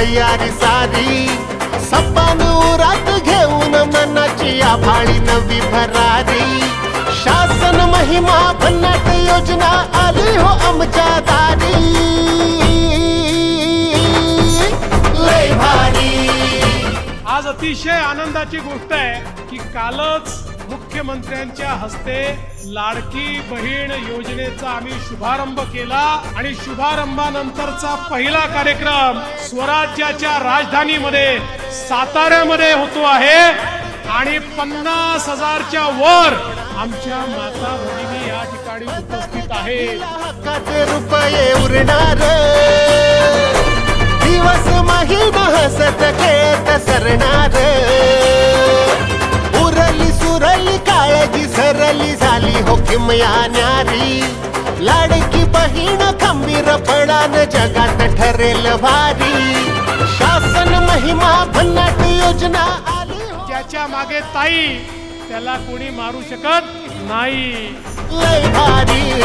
तयारी सारी. सपान उरात घेऊन मनाची आभाळी नवी भरारी. शासन महिमा भन्नाट योजना आली हो आमच्या दारी. लय भारी. आज अतिशय आनंदाची गोष्ट आहे की कालच मुख्यमंत्र्यांच्या हस्ते लाडकी बहीण योजनेचा आम्ही शुभारंभ केला आणि शुभारंभानंतरचा पहिला कार्यक्रम स्वराज्याच्या राजधानीमध्ये साताऱ्यामध्ये होतो आहे. आणि पन्नास हजारच्या वर आमच्या माता भगिनी या ठिकाणी उपस्थित आहेत. रुपये उरणार. सुरली काळजी सरली झाली हो किमया न्यारी. लाडकी बहीण खंबीरपणान जगात ठरेल भारी. शासन महिमा भन्नाट योजना आली हो. ज्याच्या मागे ताई त्याला कोणी मारू शकत नाही. लय भारी.